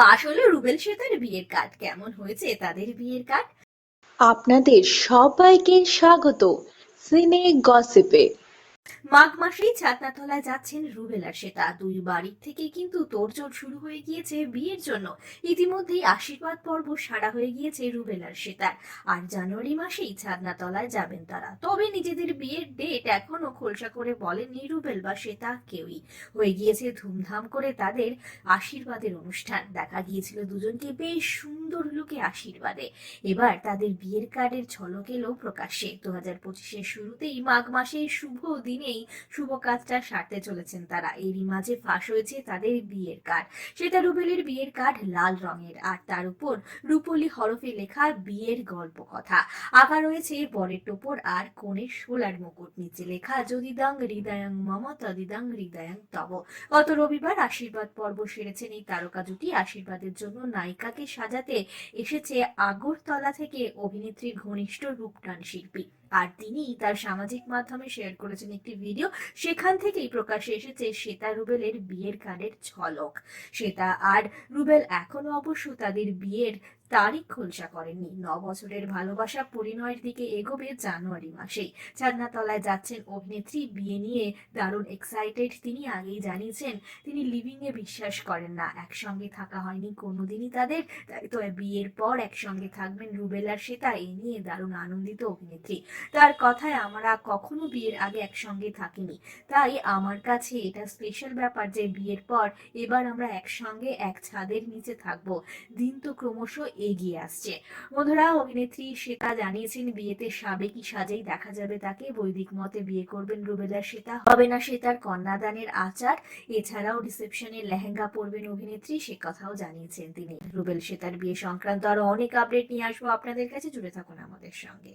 ফাঁস হলো রুবেল শ্বেতার বিয়ের কার্ড কেমন হয়েছে? তাদের বিয়ের কার্ড? আপনাদের সবাইকে স্বাগত। সিনে গসিপে। মাঘ মাসেই ছাতনাতলায় যাচ্ছেন রুবেল শ্বেতা দুই বাড়ির থেকে কিন্তু তোড়জোড় শুরু হয়ে গিয়েছে বিয়ের জন্য। ইতিমধ্যেই আশীর্বাদ পর্ব সারা হয়ে গিয়েছে রুবেল আর শ্বেতার আর জানুয়ারি মাসেই ছাদনাতলায় যাবেন তারা। তবে নিজেদের বিয়ের ডেট এখনও খোলসা করে বলেননি রুবেল বা শ্বেতা কেউই। হয়ে গিয়েছে ধুমধাম করে তাদের আশীর্বাদের অনুষ্ঠান। দেখা গিয়েছিল দুজনকে বেশ সুন্দর লুকে আশীর্বাদে। এবার তাদের বিয়ের কার্ডের ঝলক এলো প্রকাশ্যে। দু হাজার পঁচিশের শুরুতেই মাঘ মাসের শুভ দিনেই শুভ কাজটা সারতে চলেছেন তারা। এরই মাঝে ফাঁস হয়েছে তাদের বিয়ের কার্ড। সেটা রুবেলের বিয়ের কার্ড লাল রঙের। আর তার উপর রূপলি হরফে লেখা বিয়ের গল্প কথা। আঁকা রয়েছে বরের টোপর আর কনের সোলার মুকুট। নিচে লেখা যদিদাং হৃদয়ং মম তদিদাং হৃদয়ং তব। গত রবিবার আশীর্বাদ পর্ব সেরেছেন এই তারকা জুটি। আশীর্বাদের জন্য নায়িকাকে সাজাতে এসেছে আগরতলা থেকে অভিনেত্রীর ঘনিষ্ঠ রূপটান শিল্পী। আর তিনি তার সামাজিক মাধ্যমে শেয়ার করেছেন একটি ভিডিও সেখান থেকেই প্রকাশ্যে এসেছে শ্বেতা রুবেলের বিয়ের কার্ডের ঝলক। শ্বেতা আর রুবেল এখনও অবশ্য তাদের বিয়ের তারিখ খোলসা করেননি। ন বছরের ভালোবাসা পরিণয়ের দিকে এগোবে জানুয়ারি মাসেই। চান্নাতলায় যাচ্ছেন অভিনেত্রী, বিয়ে নিয়ে দারুণ এক্সাইটেড তিনি আগেই জানিয়েছেন, তিনি লিভিং এ বিশ্বাস করেন না, একসঙ্গে থাকা হয়নি কোনোদিনই তাদের, তাই তো বিয়ের পর একসঙ্গে থাকবেন রুবেল আর শ্বেতা এই নিয়ে দারুণ আনন্দিত অভিনেত্রী। তার কথায় আমরা কখনো বিয়ের আগে একসঙ্গে থাকিনি। তাই আমার কাছে এটা স্পেশাল ব্যাপার যে বিয়ের পর এবার আমরা একসঙ্গে এক ছাদের নিচে থাকব। দিন তো ক্রমশ এগিয়ে আসছে। বন্ধুরা, অভিনেত্রী শ্বেতা জানিয়েছেন, বিয়েতে সাবেকি সাজেই দেখা যাবে তাকে। বৈদিক মতে বিয়ে করবেন রুবেলা শ্বেতা, হবে না শ্বেতার কন্যাদানের আচার। এছাড়াও রিসেপশনে লেহেঙ্গা পরবেন অভিনেত্রী, সে কথাও জানিয়েছেন তিনি। রুবেল শ্বেতার বিয়ে সংক্রান্ত আরও অনেক আপডেট নিয়ে আসব। আপনাদের কাছে জুড়ে থাকুন আমাদের সঙ্গে।